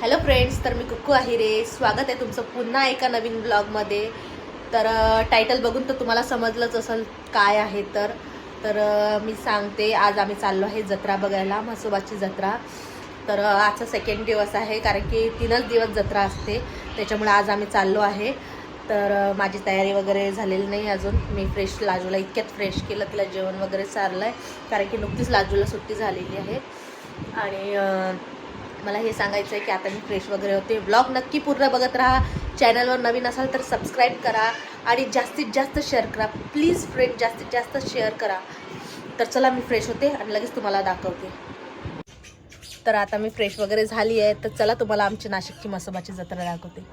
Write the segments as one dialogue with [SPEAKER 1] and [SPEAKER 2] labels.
[SPEAKER 1] Hello friends तर मी कुक्कू रे स्वागत आहे तुमचं पुन्हा एका नवीन ब्लॉगमध्ये तर टायटल बघून तर तुम्हाला समजलंच असेल काय आहे तर. तर मी सांगते आज आम्ही चाललो आहे जत्रा बघायला म्हसोबाची जत्रा. तर आजचा सेकंड दिवस आहे कारण की तीनच दिवस जत्रा असते. त्याच्यामुळे आज आम्ही चाललो आहे. तर माझी तयारी वगैरे झालेली नाही अजून. मी फ्रेश लाजूला इतक्यात फ्रेश केलं तिला जेवण वगैरे चाललं आहे कारण की नुकतीच लाजूला सुट्टी झालेली आहे. आणि मला हे सांगायचं आहे की आता मी फ्रेश वगैरे होते. ब्लॉग नक्की पूर्ण बघत राहा. चॅनलवर नवीन असाल तर सबस्क्राईब करा. आणि जास्तीत जास्त शेअर करा. प्लीज फ्रेंड जास्तीत जास्त शेअर करा. तर चला मी फ्रेश होते आणि लगेच तुम्हाला दाखवते. तर आता मी फ्रेश वगैरे झाली आहे. तर चला तुम्हाला आमची नाशिकची मसोबाची जत्रा दाखवते.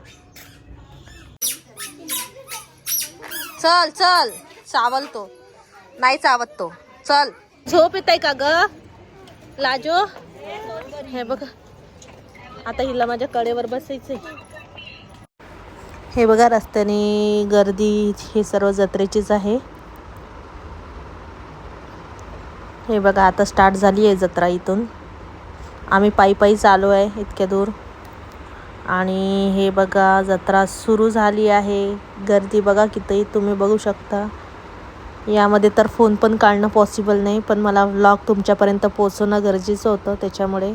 [SPEAKER 1] चल चल. चावलतो. नाही चावत तो. चल. झोप येत आहे का ग? लाजो? हे बघ. आता हिला माझ्या कडेवर बसायचंय. हे बघा रस्त्याने गर्दी हे सर्व जत्रेचीच आहे. हे बघा आता स्टार्ट झाली आहे जत्रा इथून. आम्ही पायी पायी चालू आहे इतक्या दूर. आणि हे बघा जत्रा सुरू झाली आहे. गर्दी बघा किती तुम्ही बघू शकता. यामध्ये तर फोन पण काढणं पॉसिबल नाही पण मला व्लॉग तुमच्यापर्यंत पोचवणं गरजेचं होतं त्याच्यामुळे.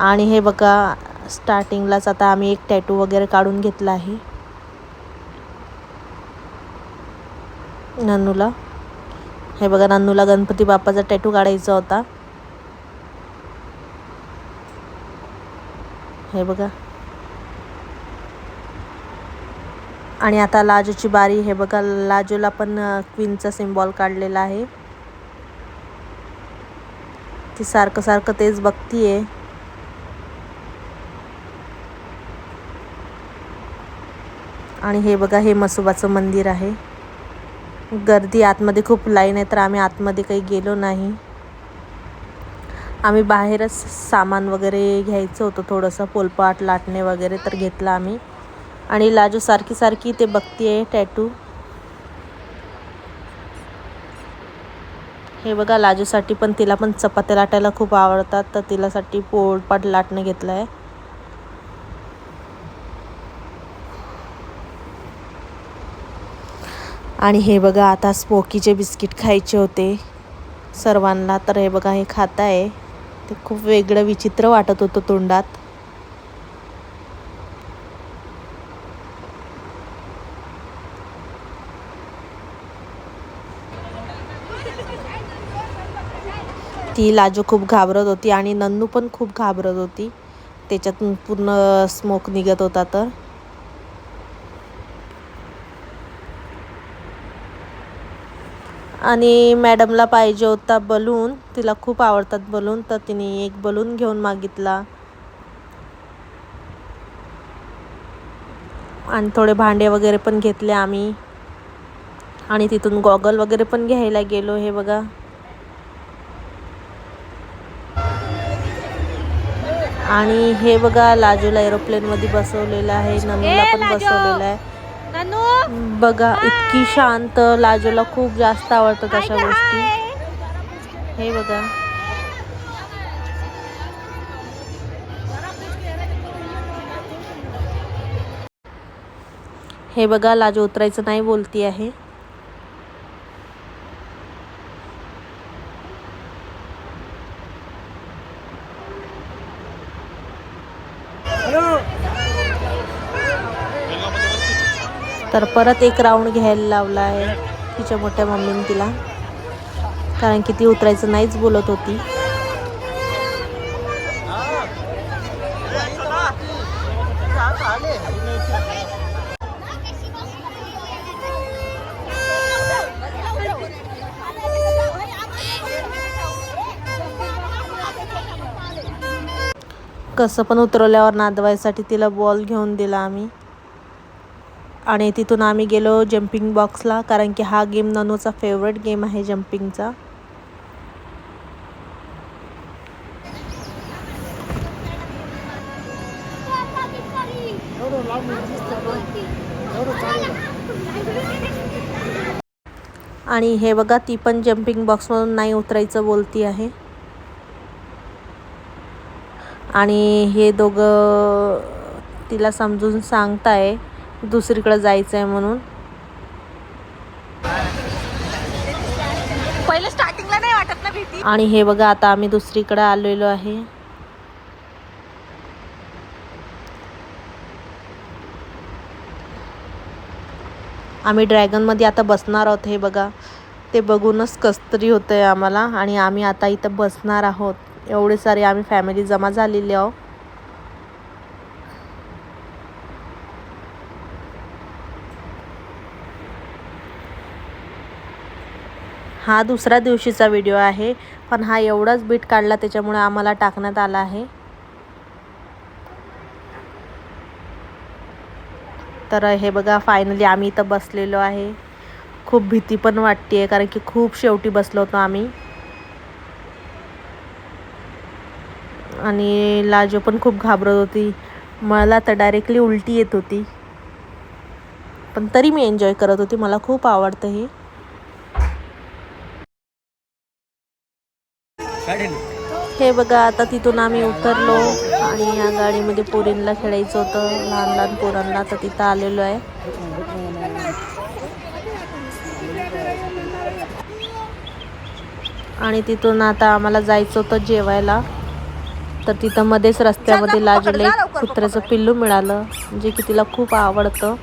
[SPEAKER 1] आणि हे बघा स्टार्टिंगलाच आता आम्ही एक टॅटू वगैरे काढून घेतला आहे. नन्नूला. हे बघा नन्नूला गणपती बाप्पाचा टॅटू काढायचा होता. हे बघा. आणि आता लाजूची बारी हे बघा लाजूला पण क्वीनचा सिम्बॉल काढलेला आहे. ती सारखं सारखं तेच बघतीये. आणि हे बघा हे मसोबाचं मंदिर आहे. गर्दी आतमध्ये खूप लाईन आहे तर आम्ही आतमध्ये काही गेलो नाही. आम्ही बाहेरच सामान वगैरे घ्यायचं होतं थोडंसं पोलपाट लाटणे वगैरे तर घेतलं आम्ही. आणि लाजू सारखी सारखी ते बघतीये टॅटू हे बघा लाजूसाठी पण तिला पण चपात्या लाटायला खूप आवडतात तर तिलासाठी पोळपाट लाटणं घेतलं आहे आणि हे बघा आता स्मोकीचे बिस्किट खायचे होते. सर्वांना तर हे बघा हे खात आहे ते खूप वेगळं विचित्र वाटत होतं तोंडात. ती लाजू खूप घाबरत होती आणि नन्नू पण खूप घाबरत होती. त्याच्यातून पूर्ण स्मोक निघत होता तर. आणि मॅडमला पाहिजे होता बलून. तिला खूप आवडतात बलून तर तिने एक बलून घेऊन मागितला. आणि थोडे भांडे वगैरे पण घेतले आम्ही. आणि तिथून गॉगल वगैरे पण घ्यायला गेलो हे बघा. आणि हे बघा लाजूला एरोप्लेनमध्ये बसवलेलं आहे नमीला पण बसवलेलं आहे. बघा इतकी शांत लाजूला खूप जास्त आवडतात अशा गोष्टी. हे बघा. हे बघा लाजू उतरायचं नाही बोलती आहे तर परत एक राऊंड घ्यायला लावला आहे तिच्या मोठ्या मम्मीने तिला. कारण की ती उतरायचं नाहीच बोलत होती. कसं पण उतरवल्यावर नादवायसाठी तिला बॉल घेऊन दिला आम्ही. आणि तिथून आम्ही गेलो जम्पिंग बॉक्सला कारण की हा गेम ननूचा फेवरेट गेम आहे जम्पिंगचा आणि हे बघा ती पण जम्पिंग बॉक्समधून नाही उतरायचं बोलती आहे. आणि हे दोघं तिला समजून सांगताय. दुसरीकडे जायचं आहे म्हणून.
[SPEAKER 2] पहिले स्टार्टिंगला नाही वाटत ना भीती?
[SPEAKER 1] आणि हे बघा आता आम्ही दुसरीकडे आलेलो आहे. आम्ही ड्रॅगनमध्ये आता बसणार आहोत हे बघा. ते बघूनच कसतरी होतं आहे आम्हाला. आणि आम्ही आता इथं बसणार आहोत. एवढे सारे आम्ही फॅमिली जमा झालेले आहोत. हा दुसऱ्या दिवशीचा व्हिडिओ आहे. पण हा एवढाच बीट काढला त्याच्यामुळे आम्हाला टाकण्यात आला आहे. तर हे बघा फायनली आम्ही इथं बसलेलो आहे. खूप भीती पण वाटते आहे कारण की खूप शेवटी बसलो होतो आम्ही. आणि लाजो पण खूप घाबरत होती. मला तर डायरेक्टली उलटी येत होती. पण तरी मी एन्जॉय करत होती मला खूप आवडतं हे. हे बघा आता तिथून आम्ही उतरलो आणि या गाडीमध्ये पोरींना खेळायचं होतं. लहान लहान पोरांना तर तिथं आलेलो आहे. आणि तिथून आता आम्हाला जायचं होतं जेवायला. तर तिथं मध्येच रस्त्यामध्ये लाजूला एक कुत्र्याचं पिल्लू मिळालं जे की तिला खूप आवडतं.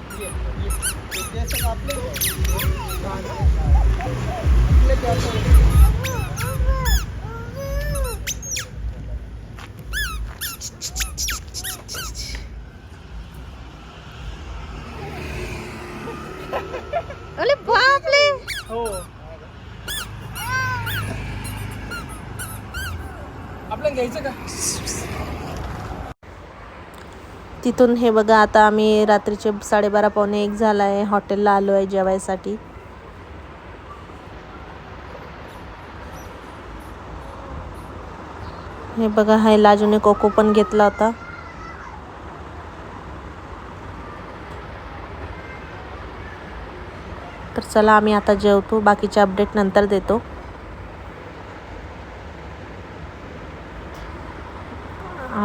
[SPEAKER 3] घ्यायचं का?
[SPEAKER 1] तिथून हे बघा आता आम्ही रात्रीचे साडेबारा पावणे एक झाला आहे हॉटेलला आलो आहे जेवायसाठी. हे बघा हा लाजूने कोको पण घेतला होता. तर चला आम्ही आता जेवतो. बाकीचे अपडेट नंतर देतो.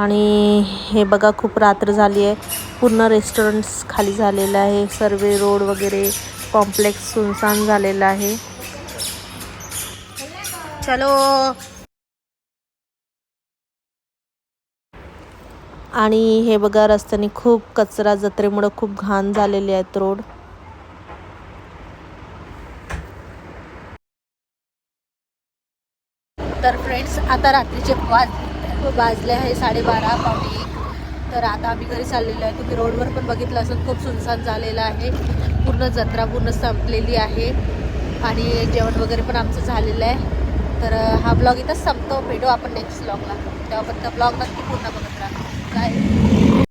[SPEAKER 1] आणि हे बघा खूप रात्र झाली आहे. पूर्ण रेस्टॉरंट्स खाली झालेलं आहे. सर्वे रोड वगैरे कॉम्प्लेक्स सुनसान झालेला आहे. चलो. आणि हे बघा रस्त्याने खूप कचरा जत्रेमुळं खूप घाण झालेले आहेत रोड. तर फ्रेंड्स आता रात्रीचे वाज. वाजले आहे साडेबारा पावणे एक. तर आता आम्ही घरी चाललेलो आहे. तुम्ही रोडवर पण बघितलं असेल खूप सुनसान झालेलं आहे. पूर्ण जत्रा पूर्ण संपलेली आहे. आणि जेवण वगैरे पण आमचं झालेलं आहे. तर हा ब्लॉग इथंच संपतो. भेटू आपण नेक्स्ट ब्लॉगला तेव्हा ब्लॉग नक्की पूर्ण बघत राहा. काय